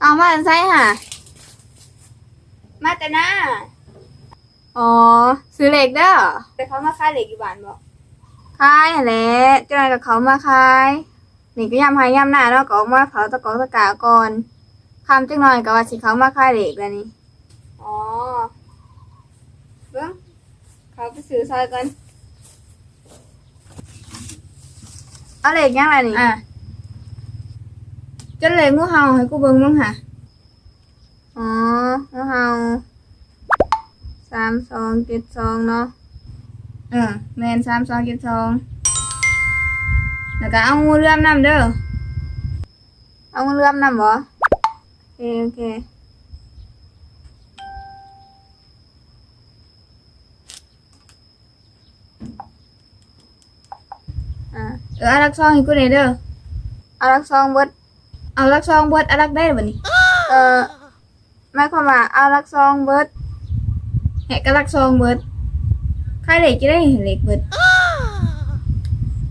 เอามาใส่ห่ะ มาแต่หน้า อ๋อ ซื้อเหล็กเด้อแต่เขามาขายเหล็กอยู่บ้านบอกขายหั่นแหละเจ้านายกับเขามาขายนี่ก็ยำให้ยำหน้าเนาะก็ออกมาเผาตะกอกตะกาก่อนคำจังหน่อยก็ว่าสิเขามาขายเหล็กแล้วนี่ อ๋อเบิ้งเขาไปซื้อซอยกันเอาเหล็กยังไงนี่อะ จนเหล็กงูเห่าให้กูเบิ้งมึงค่ะอ๋อแล้วเฮาสามสองเจ็ดสองเนาะเอ เจ็ดสองแล้วก็เอางูเลื่อมน้ำเด้อเอาเลื่อมนำบ่โอเคโอเคอ่าเออเอาลักซองให้กูได้เด้อเอาลักซองเบิดเอาลักซองเบิดเอาลักได้บ่นี่เอ่อหมายความว่าเอาลักซองเบิดแหกก็ลักซองเบิดขายเหล็กจะได้เห็นเหล็กเบิด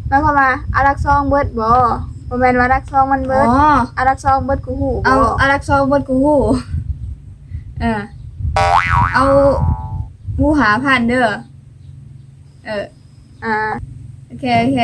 หมายความว่าเอาลักซองเบิดบ่บ่แม่นว่าลักซองมันอ๋เบิดอเอาลักซองเบิดกูฮู้เอาบ่เอาลักซองเบิดกูฮู้เออเอางูหาพันเด้อเอออ่าโอเคโอเค